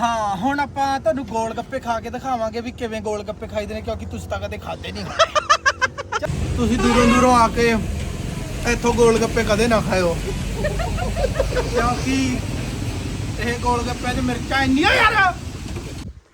ਹਾਂ, ਹੁਣ ਆਪਾਂ ਤੁਹਾਨੂੰ ਗੋਲ ਗੱਪੇ ਖਾ ਕੇ ਦਿਖਾਵਾਂਗੇ ਵੀ ਕਿਵੇਂ ਗੋਲ ਗੱਪੇ ਖਾਈਦੇ ਨੇ, ਕਿਉਂਕਿ ਤੁਸੀਂ ਤਾਂ ਕਦੇ ਖਾਦੇ ਨਹੀਂ ਤੁਸੀਂ ਦੂਰੋਂ ਦੂਰੋਂ ਆ ਕੇ ਇੱਥੋਂ ਗੋਲ ਗੱਪੇ ਕਦੇ ਨਾ ਖਾਇਓ। ਕਿਉਂਕਿ ਇਹ ਗੋਲ ਗੱਪਿਆਂ 'ਚ ਮਿਰਚਾਂ ਇੰਨੀਆਂ ਯਾਰ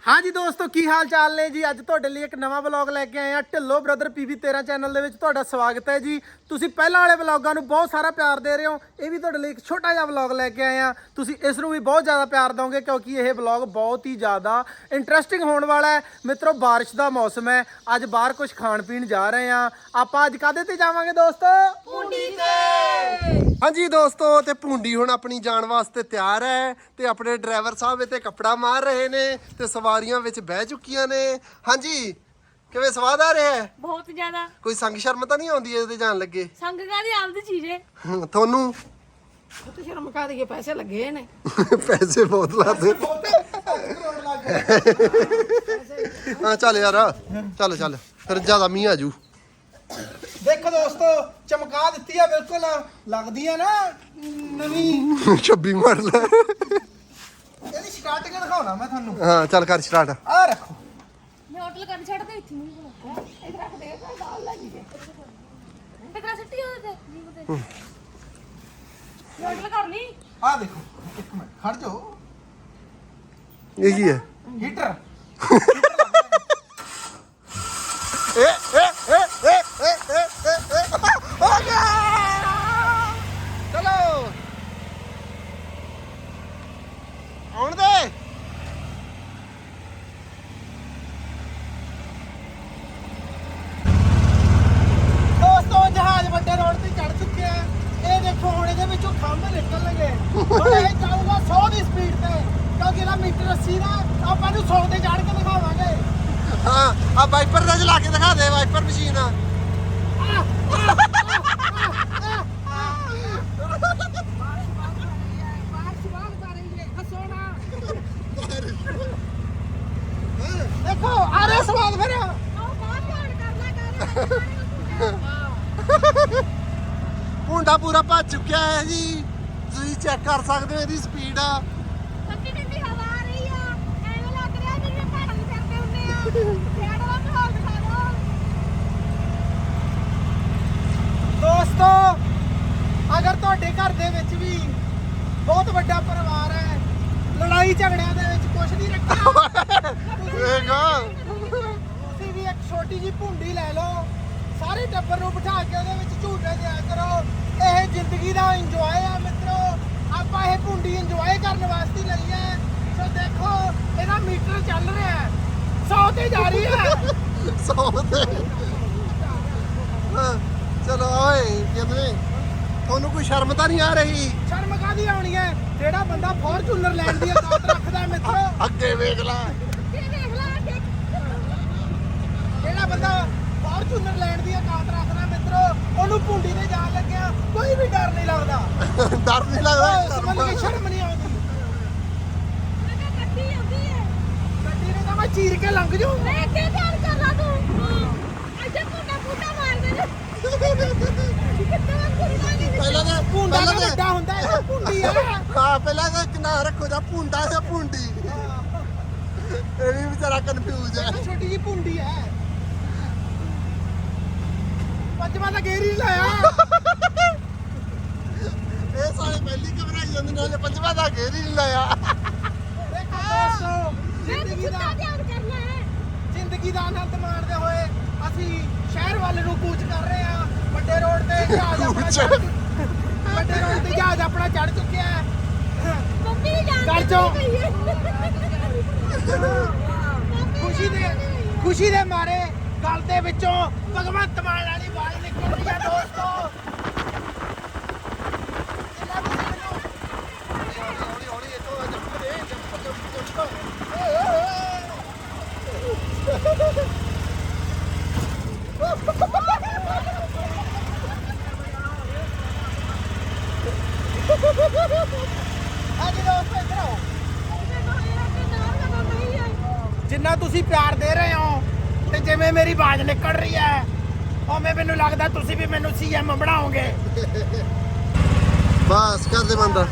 ਹਾਂਜੀ ਦੋਸਤੋ ਕੀ ਹਾਲ ਚਾਲ ਨੇ ਜੀ? ਅੱਜ ਤੁਹਾਡੇ ਲਈ ਇੱਕ ਨਵਾਂ ਵਲੌਗ ਲੈ ਕੇ ਆਏ ਆ ਢਿੱਲੋ ਬ੍ਰਦਰ ਪੀਵੀ 13 ਚੈਨਲ ਦੇ ਵਿੱਚ ਤੁਹਾਡਾ ਸਵਾਗਤ ਹੈ ਜੀ। ਤੁਸੀਂ ਪਹਿਲਾਂ ਵਾਲੇ ਵਲੌਗਾਂ ਨੂੰ ਬਹੁਤ ਸਾਰਾ ਪਿਆਰ ਦੇ ਰਹੇ ਹੋ। ਇਹ ਵੀ ਤੁਹਾਡੇ ਲਈ ਇੱਕ ਛੋਟਾ ਜਿਹਾ ਵਲੌਗ ਲੈ ਕੇ ਆਏ ਆ ਤੁਸੀਂ ਇਸ ਨੂੰ ਵੀ ਬਹੁਤ ਜ਼ਿਆਦਾ ਪਿਆਰ ਦਿਓਗੇ ਕਿਉਂਕਿ ਇਹ ਵਲੌਗ ਬਹੁਤ ਹੀ ਜ਼ਿਆਦਾ ਇੰਟਰਸਟਿੰਗ ਹੋਣ ਵਾਲਾ ਹੈ। ਮਿੱਤਰੋ ਬਾਰਿਸ਼ ਦਾ ਮੌਸਮ ਹੈ। ਅੱਜ ਬਾਹਰ ਕੁਝ ਖਾਣ ਪੀਣ ਜਾ ਰਹੇ ਆ ਆਪਾਂ ਅੱਜ ਕਾਦੇ ਤੇ ਜਾਵਾਂਗੇ ਦੋਸਤੋ? ਪੁੰਡੀ ਤੇ। ਹਾਂਜੀ ਦੋਸਤੋ ਤੇ ਭੁੰਡੀ ਹੁਣ ਆਪਣੀ ਜਾਣ ਵਾਸਤੇ ਤਿਆਰ ਹੈ ਤੇ ਆਪਣੇ ਡਰਾਈਵਰ ਸਾਹਿਬ ਇੱਥੇ ਕੱਪੜਾ ਮਾਰ ਰਹੇ ਨੇ ਤੇ ਸਵਾਰੀਆਂ ਵਿੱਚ ਬਹਿ ਚੁੱਕੀਆਂ ਨੇ। ਹਾਂਜੀ ਕਿਵੇਂ ਸਵਾਦ ਆ ਰਿਹਾ ਹੈ? ਬਹੁਤ ਜ਼ਿਆਦਾ। ਕੋਈ ਸੰਗ ਸ਼ਰਮ ਤਾਂ ਨਹੀਂ ਆਉਂਦੀ ਇਹਦੇ ਜਾਣ ਲੱਗੇ? ਸੰਗ ਕਾਦੀ ਆਪਦੀ ਚੀਜ਼? ਹੈ ਹਮ, ਤੁਹਾਨੂੰ ਤੇ ਸ਼ਰਮ ਕਾ ਦਈਏ ਪੈਸੇ ਲੱਗੇ ਨੇ। ਪੈਸੇ ਬਹੁਤ ਲਾਦੇ ਹਾਂ ਚੱਲ ਯਾਰ ਚੱਲ ਚੱਲ। ਫਿਰ ਜ਼ਿਆਦਾ ਮੀਂਹ ਆ ਜੂ। ਦੇਖੋ ਦੋਸਤੋ ਚਮਕਾ ਦਿੱਤੀ ਆ ਬਿਲਕੁਲ। ਲੱਗਦੀ ਆ ਨਾ ਨਵੀਂ। 26 ਮਾਡਲ ਹੈ। ਇਹਦੀ ਸਟਾਰਟਿੰਗ ਦਿਖਾਉਣਾ ਮੈਂ ਤੁਹਾਨੂੰ ਹਾਂ ਚੱਲ ਕਰ ਸਟਾਰਟ ਆ ਰੱਖੋ ਮੈਂ ਹੋਟਲ ਕਰ ਛੱਡ ਦੇ ਇੱਥੇ ਨਹੀਂ ਕੋਲ ਇੱਧਰ ਰੱਖ ਦੇ ਦਾਲ ਲੱਗੀ ਦੇ ਤੇ ਕਰਾ ਸਿੱਟੀ ਉਹਦੇ ਤੇ ਜੀ ਹੋਟਲ ਕਰ ਲਈ ਆ ਦੇਖੋ ਇੱਕ ਮਿੰਟ ਖੜ ਜਾਓ ਇਹ ਕੀ ਹੈ ਹੀਟਰ ਏ ਏ ਏ ਏ ਏ ਏ ਏ ਚਲੋ ਆਉਣ ਦੇ ਦੋਸਤੋ ਜਹਾਜ਼ ਵੱਡੇ ਰੋਡ ਤੇ ਚੜ ਚੁੱਕੇ ਆ ਇਹ ਦੇਖੋ ਹੁਣ ਇਹਦੇ ਵਿੱਚੋਂ ਖੰਭ ਨਿਕਲਣਗੇ ਹੁਣ ਇਹ ਜਾਊਗਾ 100 ਦੀ ਸਪੀਡ ਤੇ ਕਿਉਂਕਿ ਇਹਦਾ ਮੀਟਰ 80 ਦਾ ਆਪਾਂ ਨੂੰ 100 ਤੇ ਚੜ ਕੇ ਦਿਖਾਵਾਂਗੇ ਹਾਂ ਆ ਵਾਈਪਰ ਦਾ ਚਲਾ ਕੇ ਦਿਖਾ ਦੇ ਵਾਈਪਰ ਮਸ਼ੀਨ ਦੇਖੋ ਆ ਰਿਹਾ ਸਵਾਦ ਫਿਰ ਉਹ ਬਹੁਤ ਧਿਆਨ ਕਰ ਲੈ ਕਰ ਮੁੰਡਾ ਪੂਰਾ ਭੱਜ ਚੁੱਕਿਆ ਹੈ ਜੀ ਤੁਸੀਂ ਚੈੱਕ ਕਰ ਸਕਦੇ ਹੋ ਇਹਦੀ ਸਪੀਡ ਆ। ਠੰਡੀ ਠੰਡੀ ਹਵਾ ਆ ਰਹੀ ਆ। ਐਵੇਂ ਲੱਗ ਰਿਹਾ ਜਿਵੇਂ ਪਹਾੜਾਂ ਤੇ ਹੁੰਦੇ ਆ। ਸਿਆੜ ਵਾਲਾ ਮਾਹੌਲ ਦਿਖਾ ਦਿਓ। ਦੋਸਤੋ ਅਗਰ ਤੁਹਾਡੇ ਘਰ ਦੇ ਵਿੱਚ ਵੀ ਬਹੁਤ ਵੱਡਾ ਪਰਿਵਾਰ ਹੈ ਲੜਾਈ ਝਗੜਿਆਂ ਦੇ ਵਿੱਚ ਕੁਝ ਨਹੀਂ ਰੱਖਿਆ। ਦੇਖੋ। ਤੁਸੀਂ ਵੀ ਇੱਕ ਛੋਟੀ ਜੀ ਭੁੰਡੀ ਲੈ ਲਓ। ਸਾਰੇ ਟੱਬਰ ਨੂੰ ਬਿਠਾ ਕੇ ਉਹਦੇ ਵਿੱਚ ਝੂਟੇ ਦਿਆ ਕਰੋ। ਇਹ ਜ਼ਿੰਦਗੀ ਦਾ ਇੰਜੋਏ ਆ ਆਪਾਂ ਇਹ ਭੁੰਡੀ ਇੰਜੋਏ ਕਰਨ ਵਾਸਤੇ ਲਈ ਹੈ ਸੋ ਦੇਖੋ ਇਹਦਾ ਮੀਟਰ ਚੱਲ ਰਿਹਾ ਹੈ। 100 ਤੇ ਜਾ ਰਹੀ ਹੈ। ਸੌ ਤੇ। ਹਾਂ, ਚਲੋ ਓਏ ਕਹਿੰਦੇ ਤੁਹਾਨੂੰ ਕੋਈ ਸ਼ਰਮ ਤਾਂ ਨਹੀਂ ਆ ਰਹੀ? ਸ਼ਰਮ ਕਾਦੀ ਆਉਣੀ ਹੈ? ਜਿਹੜਾ ਬੰਦਾ ਫੋਰਚੂਨਰ ਲੈਣ ਦੀ ਆਦਤ ਰੱਖਦਾ ਹੈ ਮਿੱਤਰੋ। ਅੱਗੇ ਵੇਖ ਲੈ। ਇਹ ਦੇਖ ਲੈ ਦੇਖ ਜਿਹੜਾ ਬੰਦਾ ਫੋਰਚੂਨਰ ਲੈਣ ਦੀ ਆਦਤ ਰੱਖਦਾ ਉਹਨੂੰ ਭੁੰਡੀ ਤੇ ਜਾਣ ਲੱਗਿਆ। ਕੋਈ ਵੀ ਡਰ ਨਹੀਂ ਲੱਗਦਾ। ਡਰ ਨਹੀਂ ਲੱਗਦਾ ਸਮਝ ਕੇ ਸ਼ਰਮ ਨਹੀਂ ਆਉਂਦੀ। ਮੈਂ ਕਿਹਾ ਆਉਂਦੀ ਹੈ। ਗੱਡੀ ਨੇ ਤਾਂ ਮੈਂ ਚੀਰ ਕੇ ਲੰਘ ਜੂ ਮੈਂ ਧਿਆਨ ਕਰ ਲਾ ਤੂੰ। ਅੱਛਾ ਪੁੱਟਾ ਪੁੱਟਾ ਮਾਰ ਦੇ ਕਿੱਥੇ ਕੁੜੀਆਂ ਨਹੀਂ ਪਹਿਲਾਂ ਤਾਂ ਭੁੰਡਾ ਪਹਿਲਾਂ ਤਾਂ ਤਾਂ ਵੱਡਾ ਹੁੰਦਾ ਹੈ ਇਹ ਭੁੰਡੀ ਆ। ਹਾਂ ਪਹਿਲਾਂ ਤਾਂ ਕਿੰਨਾ ਰੱਖੋ ਜਾ ਭੁੰਡਾ ਤੇ ਭੁੰਡੀ। ਇਹ ਵੀ ਵਿਚਾਰਾ ਕਨਫਿਊਜ਼ ਹੈ। ਛੋਟੀ ਜੀ ਭੁੰਡੀ ਹੈ। ਪੰਜਵਾਂ ਤਾਂ ਗੇਰ ਲਾਇਆ। ਇਹ ਸਾਰੇ ਪਹਿਲੀ ਘਬਰਾਈ ਜਾਂਦੇ ਨਾਲੇ ਪੰਜਵਾਂ ਦਾ ਘੇਰ ਹੀ ਨਹੀਂ ਲਾਇਆ। ਦੇਖੋ ਦੋਸਤੋ ਮੈਂ ਜ਼ਿੰਦਗੀ ਪੁੱਟਾ ਦਾ ਧਿਆਨ ਕਰਨਾ ਹੈ? ਜ਼ਿੰਦਗੀ ਦਾ ਆਨੰਦ ਮਾਣਦੇ ਹੋਏ ਅਸੀਂ ਸ਼ਹਿਰ ਵੱਲ ਨੂੰ ਕੂਚ ਕਰ ਰਹੇ ਹਾਂ। ਵੱਡੇ ਰੋਡ ਤੇ ਜਹਾਜ਼ ਆਪਣਾ ਕੂਚ। ਚੜ੍ਹ ਚੁੱਕ- ਵੱਡੇ ਰੋਡ ਤੇ ਜਹਾਜ਼ ਆਪਣਾ ਚੜ ਚੁੱਕਿਆ ਹੈ। ਮੰਮੀ ਕਰ ਖੁਸ਼ੀ ਦੇ ਖੁਸ਼ੀ ਦੇ ਮਾਰੇ ਗੱਲ ਦੇ ਵਿੱਚੋਂ ਭਗਵੰਤ ਮਾਨ ਵਾਲੀ ਬਾਲ ਨਿਕਲ ਰਹੀ ਆ ਦੋਸਤੋ। ਜਿੰਨਾ ਤੁਸੀਂ ਪਿਆਰ ਦੇ ਰਹੇ ਹੋ ਤੇ ਜਿਵੇਂ ਮੇਰੀ ਆਵਾਜ਼ ਨਿਕਲ ਰਹੀ ਹੈ ਉਵੇਂ ਮੈਨੂੰ ਲੱਗਦਾ ਤੁਸੀਂ ਵੀ ਮੈਨੂੰ ਸੀਐਮ ਬਣਾਓਗੇ। ਬਸ ਕਰ ਦੇ ਬੰਦਾ।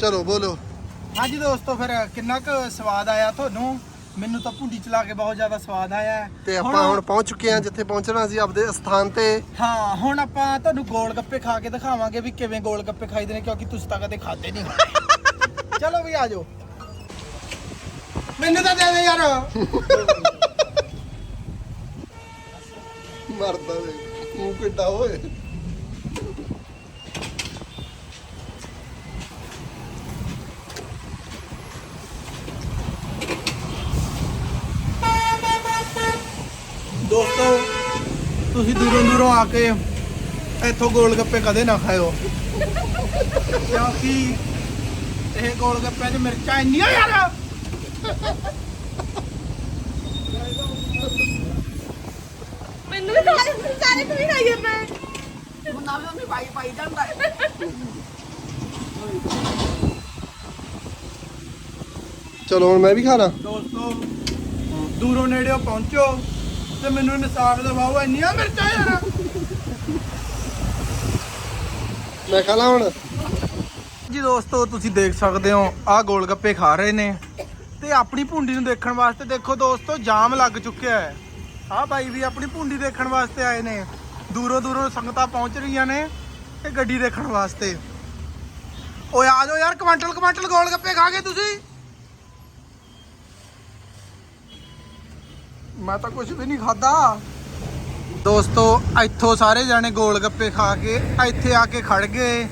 ਚਲੋ ਬੋਲੋ। ਹਾਂਜੀ ਦੋਸਤੋ ਫਿਰ ਕਿੰਨਾ ਕੁ ਸਵਾਦ ਆਇਆ ਤੁਹਾਨੂੰ? ਮੈਨੂੰ ਤਾਂ ਭੁੰਡੀ ਚਲਾ ਕੇ ਬਹੁਤ ਜ਼ਿਆਦਾ ਸਵਾਦ ਆਇਆ। ਹੈ। ਤੇ ਆਪਾਂ ਹੁਣ ਪਹੁੰਚ ਚੁੱਕੇ ਹਾਂ ਜਿੱਥੇ ਪਹੁੰਚਣਾ ਸੀ ਆਪਦੇ ਸਥਾਨ ਤੇ। ਹਾਂ ਹੁਣ ਆਪਾਂ ਤੁਹਾਨੂੰ ਗੋਲ ਗੱਪੇ ਖਾ ਕੇ ਦਿਖਾਵਾਂਗੇ ਵੀ ਕਿਵੇਂ ਗੋਲ ਗੱਪੇ ਖਾਈਦੇ ਨੇ ਕਿਉਂਕਿ ਤੁਸੀਂ ਤਾਂ ਕਦੇ ਖਾਦੇ ਨਹੀਂ ਚਲੋ ਵੀ ਆ ਜਾਓ। ਮੈਨੂੰ ਤਾਂ ਦੇ ਦੇ ਯਾਰ। ਮਰਦਾ ਵੇ ਮੂੰਹ ਕਿੱਡਾ ਓਏ। ਦੋਸਤੋ ਤੁਸੀਂ ਦੂਰੋਂ ਦੂਰੋਂ ਆ ਕੇ ਇੱਥੋਂ ਗੋਲ ਗੱਪੇ ਕਦੇ ਨਾ ਖਾਇਓ। ਕਿਉਂਕਿ ਇਹ ਗੋਲ ਗੱਪਿਆਂ 'ਚ ਮਿਰਚਾਂ ਇੰਨੀਆਂ ਯਾਰ। ਮੈਨੂੰ ਵੀ ਸਾਰੇ ਸਾਰੇ ਤੂੰ ਵੀ ਖਾਈ ਜਾਂਦਾ ਮੁੰਡਾ ਵੀ ਉਹਨੇ ਪਾਈ ਪਾਈ ਜਾਂਦਾ ਹੈ। ਚਲੋ ਹੁਣ ਮੈਂ ਵੀ ਖਾ ਲਾਂ। ਦੋਸਤੋ ਦੂਰੋਂ ਨੇੜਿਓਂ ਪਹੁੰਚੋ ਤੇ ਮੈਨੂੰ ਇਨਸਾਫ ਦਿਵਾਓ ਇੰਨੀਆਂ ਮਿਰਚਾਂ ਯਾਰ। ਮੈਂ ਖਾ ਲਾਂ ਹੁਣ। ਜੀ ਦੋਸਤੋ ਤੁਸੀਂ ਦੇਖ ਸਕਦੇ ਹੋ ਆਹ ਗੋਲ ਗੱਪੇ ਖਾ ਰਹੇ ਨੇ। ਤੇ ਆਪਣੀ ਭੁੰਡੀ ਨੂੰ ਦੇਖਣ ਵਾਸਤੇ ਦੇਖੋ ਦੋਸਤੋ, ਜਾਮ ਲੱਗ ਚੁੱਕਿਆ ਹੈ। ਆਹ ਬਾਈ ਵੀ ਆਪਣੀ ਭੁੰਡੀ ਦੇਖਣ ਵਾਸਤੇ ਆਏ ਨੇ। ਦੂਰੋਂ ਦੂਰੋਂ ਸੰਗਤਾਂ ਪਹੁੰਚ ਰਹੀਆਂ ਨੇ ਤੇ ਗੱਡੀ ਦੇਖਣ ਵਾਸਤੇ। ਓਏ, ਆ ਜਾਓ ਯਾਰ ਕੁਆਂਟਲ ਕੁਆਂਟਲ ਗੋਲ ਗੱਪੇ ਖਾ ਗਏ ਤੁਸੀਂ। ਮੈਂ ਤਾਂ ਕੁਝ ਵੀ ਨਹੀਂ ਖਾਦਾ ਦੋਸਤੋ, ਇੱਥੋਂ ਸਾਰੇ ਜਾਣੇ ਗੋਲ ਗੱਪੇ ਖਾ ਕੇ ਇੱਥੇ ਆ ਕੇ ਖੜ ਗਏ।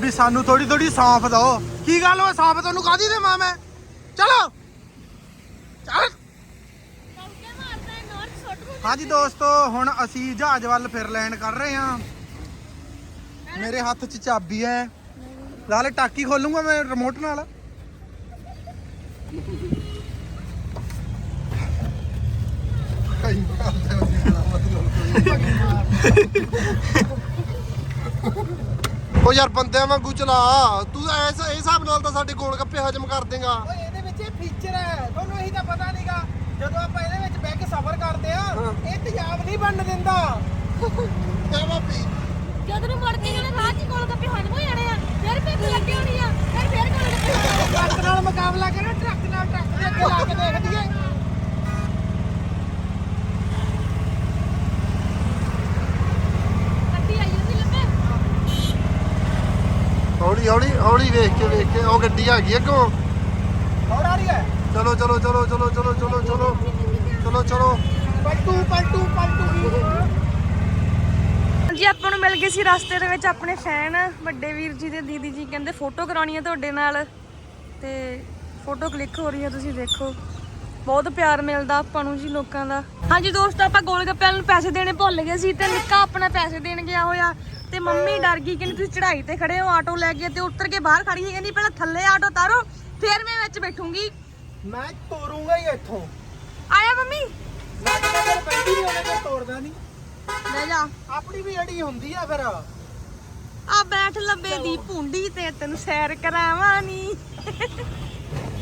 ਵੀ ਸਾਨੂੰ ਥੋੜੀ ਥੋੜੀ ਸੌਂਫ ਦਿਓ। ਕੀ ਗੱਲ ਓਏ, ਸੌਂਫ ਤੁਹਾਨੂੰ ਕਾਦੀ ਦੇਵਾਂ ਮੈਂ? ਚਲੋ! ਚੱਲ। ਹਾਂਜੀ ਦੋਸਤੋ ਹੁਣ ਅਸੀਂ ਜਹਾਜ਼ ਵੱਲ ਫਿਰ ਲੈਂਡ ਕਰ ਰਹੇ ਹਾਂ। ਮੇਰੇ ਹੱਥ 'ਚ ਚਾਬੀ ਹੈ। ਨਾਲੇ ਟਾਕੀ ਖੋਲੂੰਗਾ ਮੈਂ ਰਿਮੋਟ ਨਾਲ? ਉਹ ਯਾਰ ਬੰਦਿਆਂ ਵਾਂਗੂ ਚਲਾ। ਤੂੰ ਐਸ ਇਸ ਹਿਸਾਬ ਨਾਲ ਤਾਂ ਸਾਡੇ ਗੋਲ ਗੱਪੇ ਹਜਮ ਕਰ ਦੇਗਾ। ਇਹ ਫੀਚਰ ਹੈ। ਤੁਹਾਨੂੰ ਇਹੀ ਤਾਂ ਪਤਾ ਨਹੀਂਗਾ ਜਦੋਂ ਆਪਾਂ ਇਹਦੇ ਵਿੱਚ ਬਹਿ ਕੇ ਸਫ਼ਰ ਕਰਦੇ ਆ ਇਹ ਤੇਜ਼ਾਬ ਨਹੀਂ ਬਣਨ ਦਿੰਦਾ। ਕਿਆ ਬਾਪੀ ਜਦੋਂ ਨੂੰ ਮੁੜ ਕੇ ਜਿਹੜੇ ਰਾਹ 'ਚ ਗੋਲ ਗੱਪੇ ਹਜਮ ਹੋ ਜਾਣੇ ਆ ਫਿਰ ਭੁੱਖ ਲੱਗੀ ਹੋਣੀ ਆ ਫਿਰ ਫਿਰ ਗੋਲ ਗੱਪੇ। ਟਰੱਕ ਨਾਲ ਮੁਕਾਬਲਾ ਕਰੋ ਟਰੱਕ ਨਾਲ ਟਰੱਕ ਦੇ ਅੱਗੇ ਲਾ ਕੇ ਦੇਖ ਦਈਏ ਹੌਲੀ ਹੌਲੀ ਹੌਲੀ ਵੇਖ ਕੇ ਵੇਖ ਕੇ ਉਹ ਗੱਡੀ ਆ ਗਈ ਅੱਗੋਂ। और आ चलो चलो चलो चलो चलो चलो चलो ਚਲੋ ਚਲੋ ਪਲਟੂ ਜੀ ਆਪਾਂ ਨੂੰ ਮਿਲ ਗਏ ਸੀ ਰਸਤੇ ਦੇ ਵਿੱਚ ਆਪਣੇ ਫੈਨ ਵੱਡੇ ਵੀਰ ਜੀ ਤੇ ਦੀਦੀ ਜੀ ਕਹਿੰਦੇ ਫੋਟੋ ਕਰਾਉਣੀ ਹੈ ਤੁਹਾਡੇ ਨਾਲ। ਤੇ ਫੋਟੋ ਕਲਿੱਕ ਹੋ ਰਹੀ ਹੈ ਤੁਸੀਂ ਦੇਖੋ। ਬਹੁਤ ਪਿਆਰ ਮਿਲਦਾ ਆਪਾਂ ਨੂੰ ਜੀ ਲੋਕਾਂ ਦਾ। ਹਾਂਜੀ ਦੋਸਤ ਆਪਾਂ ਗੋਲਗੱਪਿਆਂ ਨੂੰ ਪੈਸੇ ਦੇਣੇ ਭੁੱਲ ਗਏ ਸੀ ਤੇ ਨਿੱਕਾ ਆਪਣਾ ਪੈਸੇ ਦੇਣ ਗਿਆ ਹੋਇਆ। ਤੇ ਮੰਮੀ ਡਰ ਗਈ ਕਿ ਤੁਸੀਂ ਚੜਾਈ ਤੇ ਖੜੇ ਹੋ ਆਟੋ ਲੈ ਕੇ ਤੇ ਉਤਰ ਕੇ ਬਾਹਰ ਖੜੀ ਹੈ ਕਹਿੰਦੀ ਪਹਿਲਾਂ ਥੱਲੇ ਆਟੋ ਤਾਰੋ ਫਿਰ ਮੈਂ ਵਿੱਚ ਬੈਠੂੰਗੀ। ਮੈਂ ਤੋਰੂੰਗਾ ਹੀ ਇੱਥੋਂ। ਆਇਆ ਮੰਮੀ। ਮੈਂ ਤਾਂ ਅਗਰ ਪੈਂਦੀ ਨਹੀਂ ਉਹਨੇ ਤੇ ਤੋੜਦਾ ਨਹੀਂ। ਲੈ ਜਾ। ਆਪਣੀ ਵੀ ਅੜੀ ਹੁੰਦੀ ਆ ਫਿਰ। ਆ ਬੈਠ ਲੱਬੇ ਦੀ ਭੁੰਡੀ ਤੇ ਤੈਨੂੰ ਸੈਰ ਕਰਾਵਾਂ ਨੀ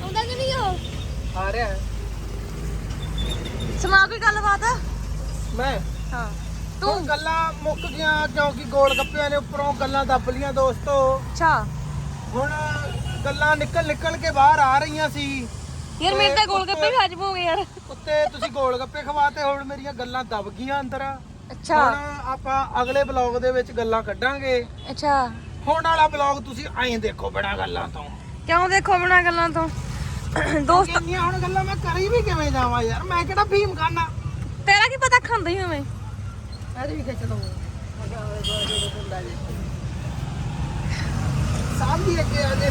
ਆਉਂਦਾ ਕਿ ਨਹੀਂ ਉਹ? ਆ ਰਿਹਾ ਹੈ। ਸੁਣਾ ਕੋਈ ਗੱਲਬਾਤ? ਮੈਂ? ਹਾਂ। ਤੂੰ? ਗੱਲਾਂ ਮੁੱਕ ਗਈਆਂ ਕਿਉਂਕਿ ਗੋਲ ਗੱਪਿਆਂ ਦੇ ਉੱਪਰੋਂ ਗੱਲਾਂ ਦੱਬ ਲੀਆਂ ਦੋਸਤੋ। ਅੱਛਾ। ਹੁਣ ਗੱਲਾਂ ਨਿਕਲ ਨਿਕਲ ਕੇ ਬਾਹਰ ਆ ਰਹੀਆਂ ਸੀ। ਯਾਰ ਮੇਰੇ ਤਾਂ ਗੋਲ ਗੱਪੇ ਵੀ ਹਜਮ ਹੋ ਗਏ ਯਾਰ। ਉੱਤੇ ਤੁਸੀਂ ਗੋਲ ਗੱਪੇ ਖਵਾਤੇ ਹੁਣ ਮੇਰੀਆਂ ਗੱਲਾਂ ਦਬ ਗਈਆਂ ਅੰਦਰ। ਅੱਛਾ। ਹੁਣ ਆਪਾਂ ਅਗਲੇ ਬਲੌਗ ਦੇ ਵਿੱਚ ਗੱਲਾਂ ਕੱਢਾਂਗੇ। ਅੱਛਾ। ਹੁਣ ਵਾਲਾ ਬਲੌਗ ਤੁਸੀਂ ਐਂ ਦੇਖੋ ਬੜਾ ਗੱਲਾਂ ਤੋਂ। ਕਿਉਂ ਦੇਖੋ ਬਣਾ ਗੱਲਾਂ ਤੋਂ? ਦੋਸਤ ਕਿੰਨੀਆਂ ਹੁਣ ਗੱਲਾਂ ਮੈਂ ਕਰੀ ਵੀ ਕਿਵੇਂ ਜਾਵਾਂ ਯਾਰ? ਮੈਂ ਕਿਹੜਾ ਭੀਮ ਖਾਨਾ? ਤੇਰਾ ਕੀ ਪਤਾ ਖਾਂਦਾ ਹੀ ਹੋਵੇਂ। ਇਹਦੇ ਵੀ ਖਿੱਚ ਲਓ ਸਾਹਿਬ ਦੀ ਅੱਗੇ ਆ ਗਏ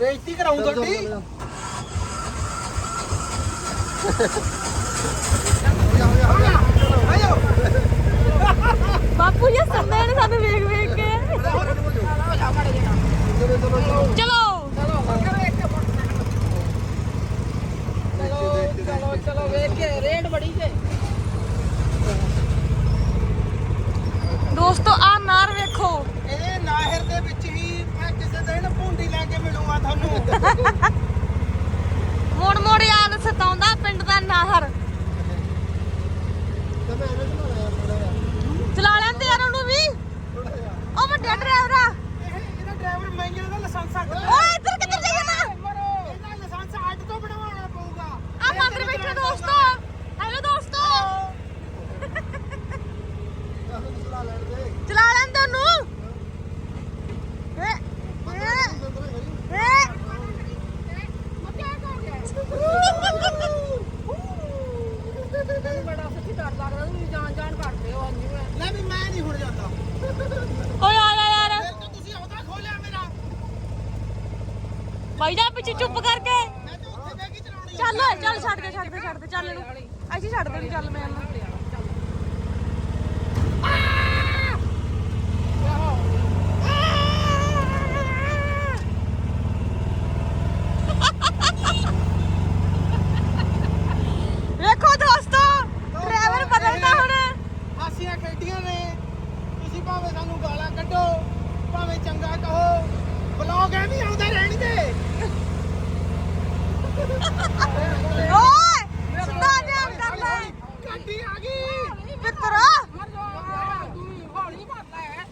ਬੇਇੱਜ਼ਤੀ ਕਰਾਉਂ ਤੁਹਾਡੀ? ਬਾਪੂ ਜੀ ਸੰਦੇ ਨੇ ਸਾਨੂੰ ਵੇਖ ਵੇਖ ਕੇ। ਚਲੋ। ਚਲੋ ਚਲੋ ਵੇਖ ਕੇ ਰੇਡ ਬੜੀ ਤੇ ਦੋਸਤੋ ਆ ਨਾਰ ਵੇਖੋ। ਇਹ ਨਾਹਿਰ ਦੇ ਵਿੱਚ ਮੁੰਡੀ ਲੈ ਕੇ ਮਿਲੂਗਾ ਤੁਹਾਨੂੰ। ਓਏ ਸਿੱਧਾ ਜਿਹਾ ਕਰ ਲੈ। ਗੱਡੀ ਆ ਗਈ। ਮਿੱਤਰਾ। ਹੌਲੀ ਮਾਰ ਲੈ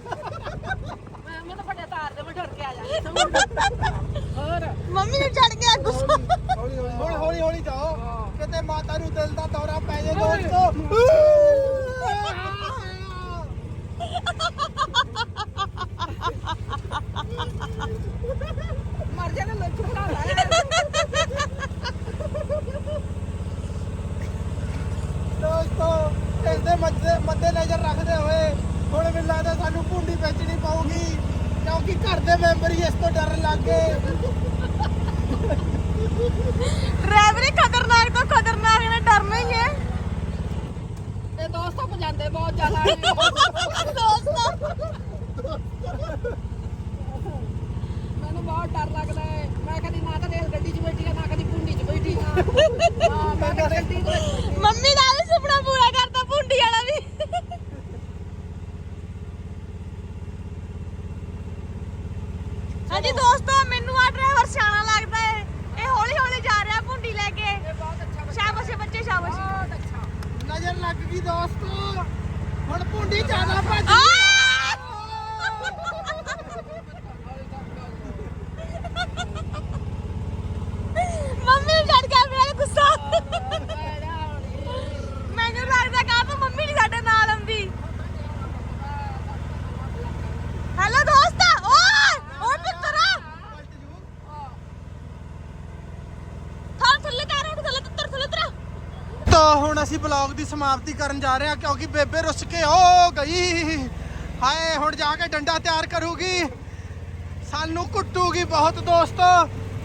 ਮੈਂ ਮੈਨੂੰ ਫਟੇ ਤਾਰ ਦੇ ਮੈਂ ਡਰ ਕੇ ਆ ਜਾ ਹੋਰ। ਮੰਮੀ ਨੂੰ ਚੜ ਗਿਆ ਗੁੱਸਾ। ਹੌਲੀ ਹੌਲੀ ਹੌਲੀ ਹੌਲੀ ਜਾਓ। ਕਿਤੇ ਮਾਤਾ ਨੂੰ ਦਿਲ ਦਾ ਦੌਰਾ ਪੈ ਜਾਏ ਦੋਸਤੋ ਮਰ ਜਾ ਨਾ ਲੱਛ ਬਣਾ ਲੈ ਦੋਸਤੋ ਇਸ ਦੇ ਮੱਦੇ ਮੱਦੇ ਨਜ਼ਰ ਰੱਖਦੇ ਹੋਏ ਹੁਣ ਮੈਨੂੰ ਲੱਗਦਾ ਸਾਨੂੰ ਭੁੰਡੀ ਵੇਚਣੀ ਪਊਗੀ ਕਿਉਂਕਿ ਘਰ ਦੇ ਮੈਂਬਰ ਹੀ ਇਸ ਤੋਂ ਡਰਨ ਲੱਗ ਗਏ ਡਰਾਈਵਰ ਹੀ ਖਤਰਨਾਕ ਤੋਂ ਖਤਰਨਾਕ ਨੇ ਡਰਨਾ ਹੀ ਹੈ ਤੇ ਦੋਸਤੋ ਪਜਾਂਦੇ ਬਹੁਤ ਜ਼ਿਆਦਾ ਨੇ ਦੋਸਤੋ ਮੈਨੂੰ ਬਹੁਤ ਡਰ ਲੱਗਦਾ ਹੈ। ਮੈਂ ਕਦੀ ਨਾ ਤਾਂ ਰੇਲ ਗੱਡੀ 'ਚ ਬੈਠੀ ਆ ਨਾ ਕਦੀ ਪੁੰਡੀ 'ਚ ਬੈਠੀ ਆ। ਹਾਂ ਮੈਂ ਤਾਂ ਗੱਡੀ 'ਚ ਬੈਠੀ। ਮੰਮੀ ਦਾ ਵੀ ਸੁਪਨਾ ਪੂਰਾ ਕਰਤਾ ਭੁੰਡੀ ਵਾਲਾ ਵੀ। ਹਾਂਜੀ ਦੋਸਤੋ ਮੈਨੂੰ ਆ ਡਰਾਈਵਰ ਸਿਆਣਾ ਲੱਗਦਾ ਹੈ। ਇਹ ਹੌਲੀ ਹੌਲੀ ਜਾ ਰਿਹਾ ਭੁੰਡੀ ਲੈ ਕੇ। ਇਹ ਬਹੁਤ ਅੱਛਾ ਬੱਚਾ। ਸ਼ਾਬਾਸ਼ ਏ ਬੱਚੇ ਸ਼ਾਬਾਸ਼। ਬਹੁਤ ਅੱਛਾ। ਨਜ਼ਰ ਲੱਗ ਗਈ ਦੋਸਤੋ। ਹੁਣ ਭੁੰਡੀ ਜ਼ਿਆਦਾ ਭੱਜ ਆ! ਮੰਮੀ ਨੂੰ ਛੱਡ ਗਿਆ ਮੇਰਾ ਗੁੱਸਾ ਮੈਨੂੰ ਲੱਗਦਾ ਕਾ ਤਾਂ ਮੰਮੀ ਨਹੀਂ ਸਾਡੇ ਨਾਲ ਆਉਂਦੀ ਹੈਲੋ ਦੋਸਤ ਓਏ ਓਏ ਮਿੱਤਰਾ ਥਾਂ ਥੱਲੇ ਕਰ ਉੱਠ ਥੱਲੇ ਉੱਤਰ ਥੱਲੇ ਉਤਰ ਤਾਂ ਹੁਣ ਅਸੀਂ ਬਲੌਗ ਦੀ ਸਮਾਪਤੀ ਕਰਨ ਜਾ ਰਹੇ ਹਾਂ ਕਿਉਂਕਿ ਬੇਬੇ ਰੁੱਸ ਕੇ ਹੋ ਗਈ। ਹਾਏ, ਹੁਣ ਜਾ ਕੇ ਡੰਡਾ ਤਿਆਰ ਕਰੂਗੀ। ਸਾਨੂੰ ਕੁੱਟੂਗੀ ਬਹੁਤ ਦੋਸਤੋ।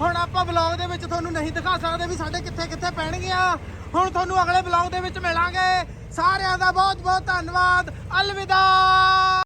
ਹੁਣ ਆਪਾਂ ਬਲੌਗ ਦੇ ਵਿੱਚ ਤੁਹਾਨੂੰ ਨਹੀਂ ਦਿਖਾ ਸਕਦੇ ਵੀ ਸਾਡੇ ਕਿੱਥੇ ਕਿੱਥੇ ਪੈਣਗੀਆਂ। ਹੁਣ ਤੁਹਾਨੂੰ ਅਗਲੇ ਬਲੌਗ ਦੇ ਵਿੱਚ ਮਿਲਾਂਗੇ। ਸਾਰਿਆਂ ਦਾ ਬਹੁਤ ਬਹੁਤ ਧੰਨਵਾਦ। ਅਲਵਿਦਾ!